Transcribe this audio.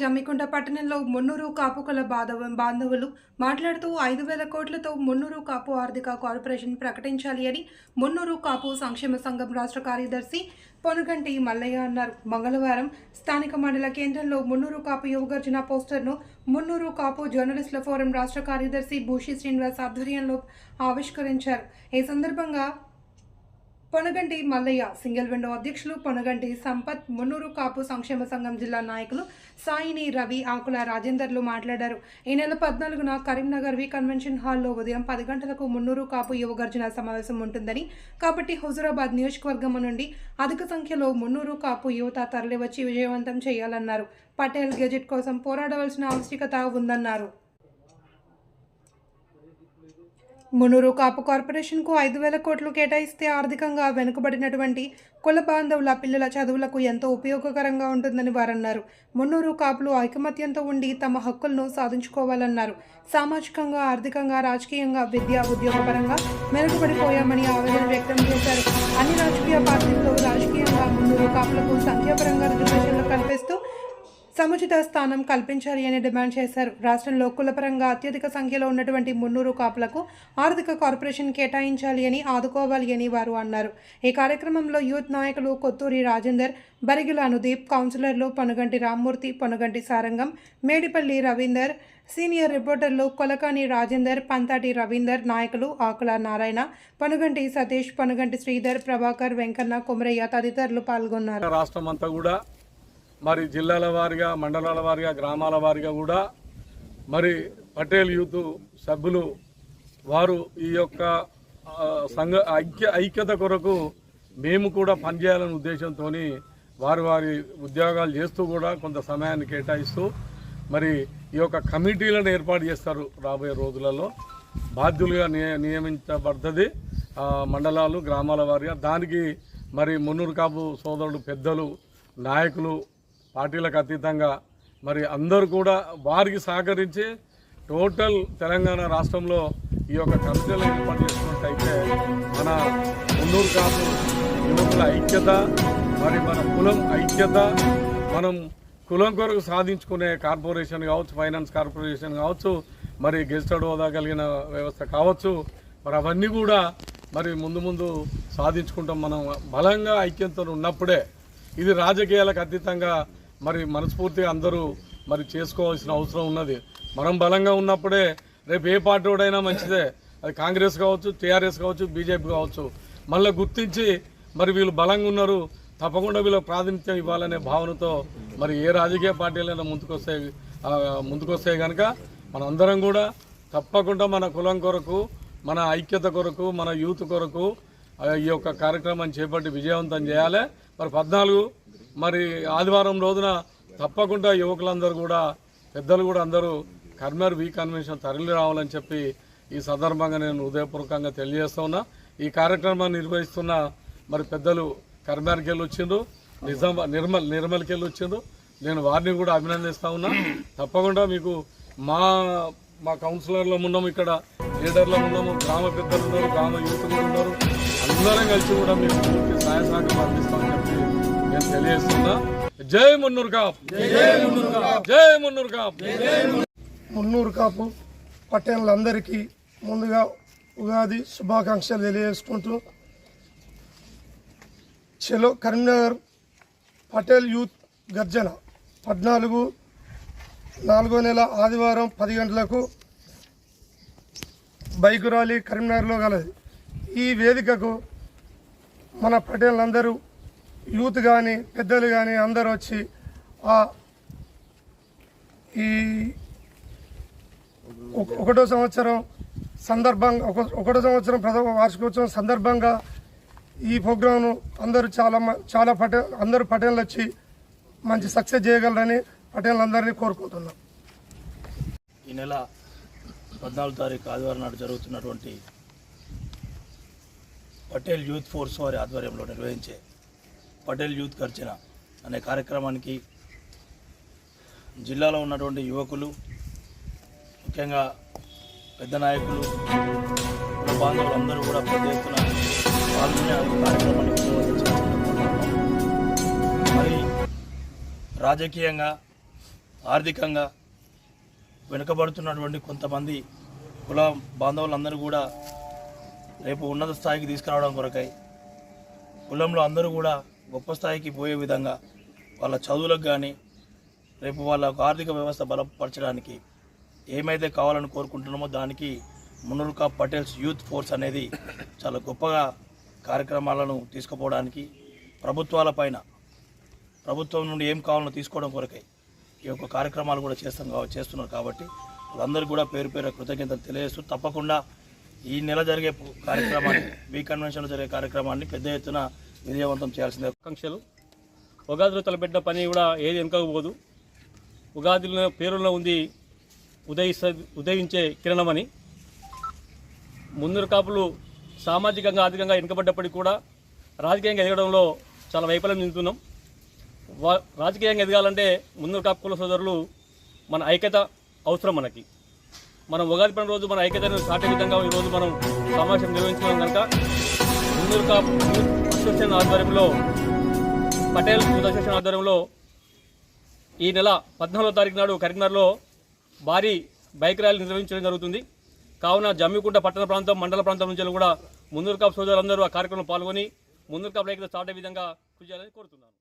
జమ్మికుంట పట్టణంలో మున్నూరు కాపుకుల బాధవ బాంధవులు మాట్లాడుతూ ఐదు వేల కోట్లతో మున్నూరు కాపు ఆర్థిక కార్పొరేషన్ ప్రకటించాలి అని మున్నూరు కాపు సంక్షేమ సంఘం రాష్ట్ర కార్యదర్శి పొనుగంటి మల్లయ్య అన్నారు. మంగళవారం స్థానిక మండల కేంద్రంలో మున్నూరు కాపు యువగర్జన పోస్టర్ను మున్నూరు కాపు జర్నలిస్టుల ఫోరం రాష్ట్ర కార్యదర్శి భూషి శ్రీనివాస్ ఆధ్వర్యంలో ఆవిష్కరించారు. ఈ సందర్భంగా పొనగంటి మల్లయ్య సింగిల్ విండో అధ్యక్షులు పొనగంటి సంపత్ మున్నూరు కాపు సంక్షేమ సంఘం జిల్లా నాయకులు సాయిని రవి ఆకుల రాజేందర్లు మాట్లాడారు. ఈ నెల పద్నాలుగున కరీంనగర్ వి కన్వెన్షన్ హాల్లో ఉదయం పది గంటలకు మున్నూరు కాపు యువగర్జన సమావేశం ఉంటుందని కాబట్టి హుజురాబాద్ నియోజకవర్గం నుండి అధిక సంఖ్యలో మున్నూరు కాపు యువత తరలివచ్చి విజయవంతం చేయాలన్నారు. పటేల్ గెజెట్ కోసం పోరాడవలసిన ఆవశ్యకత ఉందన్నారు. మునూరు కాపు కార్పొరేషన్కు ఐదు వేల కోట్లు కేటాయిస్తే ఆర్థికంగా వెనుకబడినటువంటి కుల బాంధవుల పిల్లల చదువులకు ఎంతో ఉపయోగకరంగా ఉంటుందని వారన్నారు. మున్నూరు కాపులు ఐకమత్యంతో ఉండి తమ హక్కులను సాధించుకోవాలన్నారు. సామాజికంగా ఆర్థికంగా రాజకీయంగా విద్య ఉద్యోగపరంగా మెరుగుపడిపోయామని ఆవేదన వ్యక్తం చేశారు. అన్ని రాజకీయ పార్టీల్లో రాజకీయంగా మున్నూరు కాపులకు సంఖ్యాపరంగా రిజర్వేషన్లు కల్పిస్తూ సముచిత స్థానం కల్పించాలి అని డిమాండ్ చేశారు. రాష్ట్రంలో కులపరంగా అత్యధిక సంఖ్యలో ఉన్నటువంటి మున్నూరు కాపులకు ఆర్థిక కార్పొరేషన్ కేటాయించాలి అని ఆదుకోవాలి అని వారు అన్నారు. ఈ కార్యక్రమంలో యూత్ నాయకులు కొత్తూరి రాజేందర్ బరిగిల అనుదీప్ కౌన్సిలర్లు పనుగంటి రామ్మూర్తి పనుగంటి సారంగం మేడిపల్లి రవీందర్ సీనియర్ రిపోర్టర్లు కొలకాని రాజేందర్ పంతాటి రవీందర్ నాయకులు ఆకుల నారాయణ పనుగంటి సతీష్ పనుగంటి శ్రీధర్ ప్రభాకర్ వెంకన్న కుమరయ్య తదితరులు పాల్గొన్నారు. రాష్ట్రం అంతా కూడా మరి జిల్లాల వారిగా మండలాల వారిగా గ్రామాల వారిగా కూడా మరి పటేల్ యూత్ సభ్యులు వారు ఈ యొక్క సంఘ ఐక్య ఐక్యత కొరకు మేము కూడా పనిచేయాలనే ఉద్దేశంతో వారి వారి ఉద్యోగాలు చేస్తూ కూడా కొంత సమయాన్ని కేటాయిస్తూ మరి ఈ యొక్క కమిటీలను ఏర్పాటు చేస్తారు రాబోయే రోజులలో. బాధ్యులుగా నియ నియమించబడుతుంది మండలాలు గ్రామాల వారిగా. దానికి మరి మున్నూరు కాపు సోదరుడు పెద్దలు నాయకులు పార్టీలకు అతీతంగా మరి అందరూ కూడా వారికి సహకరించి టోటల్ తెలంగాణ రాష్ట్రంలో ఈ యొక్క కమిటీలు ఏర్పాటు చేసుకున్నట్టయితే మన మున్నూరు కాపు యువకుల ఐక్యత మరి మన కులం ఐక్యత మనం కులం కొరకు సాధించుకునే కార్పొరేషన్ కావచ్చు ఫైనాన్స్ కార్పొరేషన్ కావచ్చు మరి గెస్టెడ్ హోదా కలిగిన వ్యవస్థ కావచ్చు మరి అవన్నీ కూడా మరి ముందు ముందు సాధించుకుంటాం. మనం బలంగా ఐక్యంతో ఉన్నప్పుడే ఇది రాజకీయాలకు అతీతంగా మరి మనస్ఫూర్తిగా అందరూ మరి చేసుకోవాల్సిన అవసరం ఉన్నది. మనం బలంగా ఉన్నప్పుడే రేపు ఏ పార్టీ మంచిదే. అది కాంగ్రెస్ కావచ్చు టీఆర్ఎస్ కావచ్చు బీజేపీ కావచ్చు. మళ్ళీ గుర్తించి మరి వీళ్ళు బలంగా ఉన్నారు. తప్పకుండా వీళ్ళకి ప్రాతినిధ్యం ఇవ్వాలనే భావనతో మరి ఏ రాజకీయ పార్టీలైనా ముందుకొస్తే ముందుకొస్తే కనుక మనందరం కూడా తప్పకుండా మన కులం కొరకు మన ఐక్యత కొరకు మన యూత్ కొరకు ఈ యొక్క కార్యక్రమాన్ని చేపట్టి విజయవంతం చేయాలి. మరి పద్నాలుగు మరి ఆదివారం రోజున తప్పకుండా యువకులందరూ కూడా పెద్దలు కూడా అందరూ కర్మర్ వీ కన్వెన్షన్ తరలి రావాలని చెప్పి ఈ సందర్భంగా నేను హృదయపూర్వకంగా తెలియజేస్తా ఉన్నా. ఈ కార్యక్రమాన్ని నిర్వహిస్తున్న మరి పెద్దలు కర్మర్కి వెళ్ళి వచ్చిండ్రు నిజాం నిర్మల్ నిర్మల్కి వెళ్ళి వచ్చిండ్రు నేను వారిని కూడా అభినందిస్తా ఉన్నా. తప్పకుండా మీకు మా మా కౌన్సిలర్లో ఉన్నాము ఇక్కడ లీడర్లో ఉన్నాము గ్రామ పెద్దలు ఉన్నారు గ్రామ యూత్ ఉన్నారు. అందరం కలిసి కూడా మేము పూర్తి సహాయ సహకారం అందిస్తామని చెప్పి నేను తెలియజేస్తున్నా జై మున్నూరు కాప్. జై మున్నూరు కాప్. మున్నూరు కాపు పట్టణాలందరికీ ముందుగా ఉగాది శుభాకాంక్షలు తెలియజేసుకుంటూ చెలో కరీంనగర్ పటేల్ యూత్ గర్జన పద్నాలుగు నాలుగో నెల ఆదివారం పది గంటలకు బైక్ ర్యాలీ కరీంనగర్లో కలదు. ఈ వేదికకు మన పటేళ్ళందరూ యూత్ కానీ పెద్దలు కానీ అందరూ వచ్చి ఆ ఈ ఒక- ఒకటో సంవత్సరం సందర్భంగా ఒక- ఒకటో సంవత్సరం ప్రథమ వార్షికోత్సవం సందర్భంగా ఈ ప్రోగ్రాంను అందరూ చాలా మ- చాలా పటే అందరూ పటేళ్ళు వచ్చి మంచి సక్సెస్ చేయగలరని పటేళ్ళందరినీ కోరుకుంటున్నాం. ఈ నెల పద్నాలుగు తారీఖు ఆదివారం నాడు జరుగుతున్నటువంటి పటేల్ యూత్ ఫోర్స్ వారి ఆధ్వర్యంలో నిర్వహించే పటేల్ యూత్ ఖర్చన అనే కార్యక్రమానికి జిల్లాలో ఉన్నటువంటి యువకులు ముఖ్యంగా పెద్ద నాయకులు బాంధవులు అందరూ కూడా పెద్ద ఎత్తున పాల్గొనే కార్యక్రమాన్ని మరి రాజకీయంగా ఆర్థికంగా వెనుకబడుతున్నటువంటి కొంతమంది కుల బాంధవులందరూ కూడా రేపు ఉన్నత స్థాయికి తీసుకురావడం కొరకై కులంలో అందరూ కూడా గొప్ప స్థాయికి పోయే విధంగా వాళ్ళ చదువులకు కానీ రేపు వాళ్ళ ఒక ఆర్థిక వ్యవస్థ బలపరచడానికి ఏమైతే కావాలని కోరుకుంటున్నామో దానికి మున్నూరుకా పటేల్స్ యూత్ ఫోర్స్ అనేది చాలా గొప్పగా కార్యక్రమాలను తీసుకుపోవడానికి ప్రభుత్వాల పైన ప్రభుత్వం నుండి ఏం కావాలో తీసుకోవడం కొరకై ఈ యొక్క కార్యక్రమాలు కూడా చేస్తాం కావ- చేస్తున్నారు కాబట్టి వాళ్ళందరూ కూడా పేరు పేరు కృతజ్ఞతలు తెలియజేస్తూ తప్పకుండా ఈ నెల జరిగే కార్యక్రమాన్ని బీ కన్వెన్షన్లో జరిగే కార్యక్రమాన్ని పెద్ద ఎత్తున విజయవంతం చేయాల్సిందే. ఆకాంక్షలు. ఉగాదిలో తలపెట్టిన పని కూడా ఏది వెనుకపోదు ఉగాదిలో పేరులో ఉంది ఉదయిస్త ఉదయించే కిరణమని ముందరు కాపులు సామాజికంగా ఆర్థికంగా వెనుకబడ్డప్పటికీ కూడా రాజకీయంగా ఎదగడంలో చాలా వైఫల్యం చెందుతున్నాం. వా- రాజకీయంగా ఎదగాలంటే ముందరు కాపు కుల సోదరులు మన ఐక్యత అవసరం మనకి. మనం ఉగాది పండుగ రోజు మన ఐక్యతను సాటే విధంగా ఈరోజు మనం సమావేశం నిర్వహించుకున్నాం కనుక ముందరు కాపు అసోసియేషన్ ఆధ్వర్యంలో పటేల్ యూత్ అసోసియేషన్ ఆధ్వర్యంలో ఈ నెల పద్నాలుగో తారీఖు నాడు కరీంనగర్లో భారీ బైక్ ర్యాలీ నిర్వహించడం జరుగుతుంది. కావున జమ్మికుంట పట్టణ ప్రాంతం మండల ప్రాంతం నుంచి కూడా ముందూరు కాపు సోదరులందరూ ఆ కార్యక్రమంలో పాల్గొని ముందూరు కాపు రైతులు స్టార్ట్ అయ్యే విధంగా కృషి చేయాలని కోరుతున్నాను.